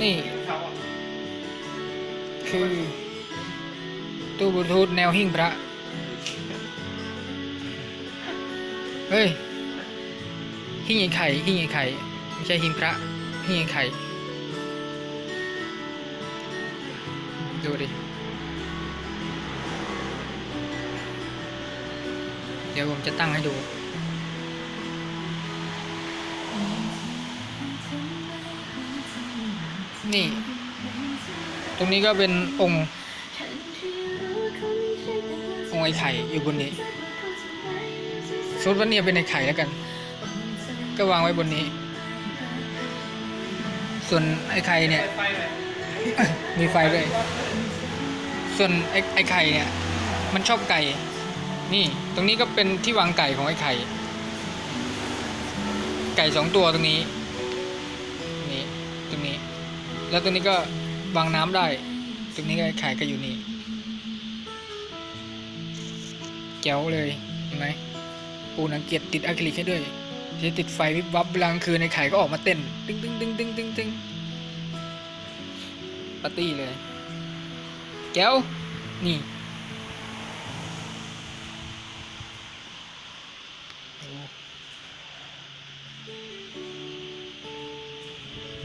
นี่ คือตู้บลูทูธแนวหิ้งพระ เฮ้ย หิ้งไอ้ไข่หิ้งไอ้ไข่ไม่ใช่หิ้งพระหิ้งไอ้ไข่ดูดิ เดี๋ยวผมจะตั้งให้ดู นี่ ตรงนี้ก็เป็นองค์องค์ไอ้ไข่อยู่บนนี้สมมติว่าเนี่ยเป็นไอ้ไข่แล้วกัน ก็วางไว้บนนี้ ส่วนไอ้ไข่เนี่ย มีไฟด้วย ส่วนไอ้ไอ้ไข่เนี่ย มันชอบไก่ นี่ ตรงนี้ก็เป็นที่วางไก่ของไอ้ไข่ ไก่สองตัวตรงนี้ นี่ ตรงนี้ แล้วตัวนี้ก็วางน้ำได้ตรงนี้ก็ขายก็อยู่นี่แก้วเลยเห็นไหมปูนังเกียตติดอะคริลิกให้ด้วยที่ติดไฟวิบวับกลางคืนในไข่ก็ออกมาเต้นตึ้งตึ้งตึ้งตึ้งตึ้งตึ้งปาร์ตี้เลย แก้ว นี่